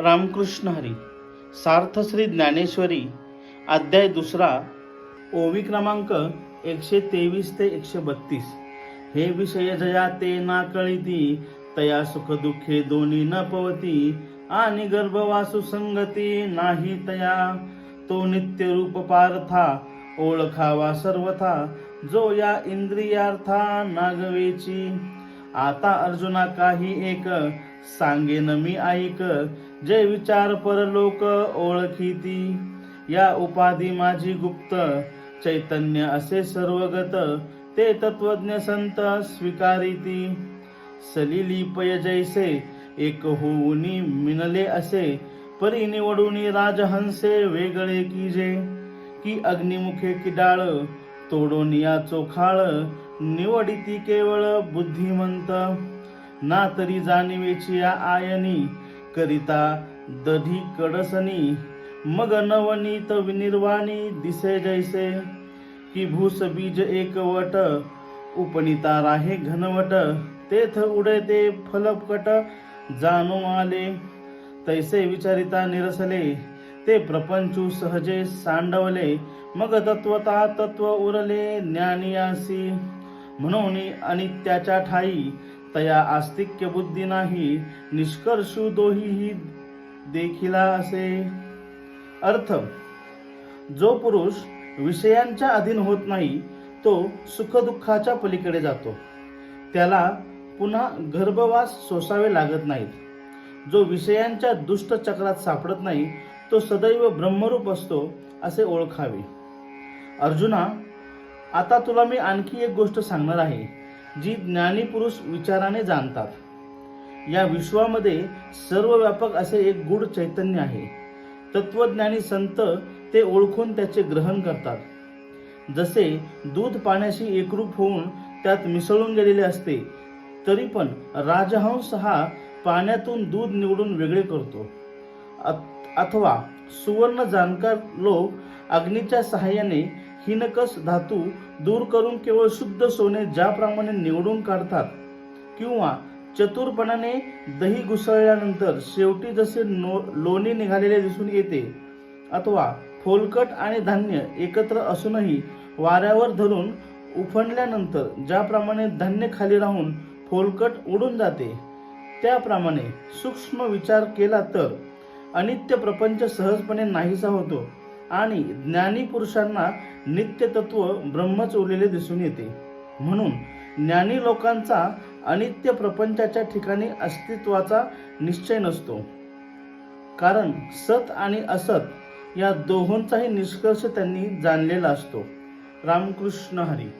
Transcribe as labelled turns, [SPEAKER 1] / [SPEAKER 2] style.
[SPEAKER 1] रामकृष्ण हरी सार्थ श्री ज्ञानेश्वरी अध्याय दुसरा ओवी क्रमांक एकशे तेवीस ते एकशे बत्तीस हे विषय जया ते ना कळीती तया सुख दुःखे दोन्ही न पवती आणि गर्भवासु संगती नाही तया. तो नित्य रूप पार्था ओळखावा सर्वथा जो या इंद्रियार्था नागवेची. आता अर्जुना काही एक सांगेन मी ऐक जे विचार परलोक ओळखीती या उपाधी माझी गुप्त. चैतन्य असे सर्वगत. ते तत्वज्ञ संत स्वीकारिती सलिली पय जैसे. एक होऊनी मिनले असे. परी निवडूनी राजहंसे वेगळे की जे की अग्निमुखे किडाळ. तोडून या चोखाळ निवडिती केवळ बुद्धिमंत. ना तरी जाणीवेची या आयनी करिता दधी कडसनी मग नवनीत विनिर्वाणी दिसे जैसे की भूस बीज एकवट उपनिता राहे घनवट तेथ उडे ते फलपकट जाणू आले तैसे विचारिता निरसले ते प्रपंचू सहजे सांडवले मग तत्वता तत्व उरले ज्ञानियासी म्हणून अनित्याच्या ठाई तया आस्तिक्य बुद्धी नाही निष्कर्षु दोही देखिला असे. अर्थ जो पुरुष विषयांच्या अधीन होत नाही तो सुखदुःखाच्या पलीकडे जातो. त्याला पुन्हा गर्भवास सोसावे लागत नाहीत. जो विषयांच्या दुष्ट चक्रात सापडत नाही तो सदैव ब्रह्मरूप असतो असे ओळखावे. अर्जुना आता तुला मी आणखी एक गोष्ट सांगणार आहे. जी ज्ञानी पुरुष विचाराने जाणतात. या विश्वामध्ये सर्व व्यापक असे एक गूढ चैतन्य आहे. तत्वज्ञानी संत ते ओळखून त्याचे ग्रहण करतात. जसे दूध पाण्याशी एकरूप होऊन त्यात मिसळून गेलेले असते तरी पण राजहंस हा पाण्यातून दूध निवडून वेगळे करतो. अथवा सुवर्ण जाणकार लोक अग्नीच्या सहाय्याने हिनकस धातू दूर करून केवळ शुद्ध सोने ज्याप्रमाणे निवडून काढतात किंवा चतुरपणाने दही घुसळल्यानंतर शेवटी जसे नो लोणी निघालेले दिसून येते अथवा फोलकट आणि धान्य एकत्र असूनही वाऱ्यावर धरून उफणल्यानंतर ज्याप्रमाणे धान्य खाली राहून फोलकट उडून जाते त्याप्रमाणे सूक्ष्म विचार केला तर अनित्य प्रपंच सहजपणे नाहीसा होतो. आणि ज्ञानी पुरुषांना नित्य तत्व ब्रह्मच उरलेले दिसून येते. म्हणून ज्ञानी लोकांचा अनित्य प्रपंचाच्या ठिकाणी अस्तित्वाचा निश्चय नसतो. कारण सत आणि असत या दोहोंचाही निष्कर्ष त्यांनी जाणलेला असतो. रामकृष्ण हरी.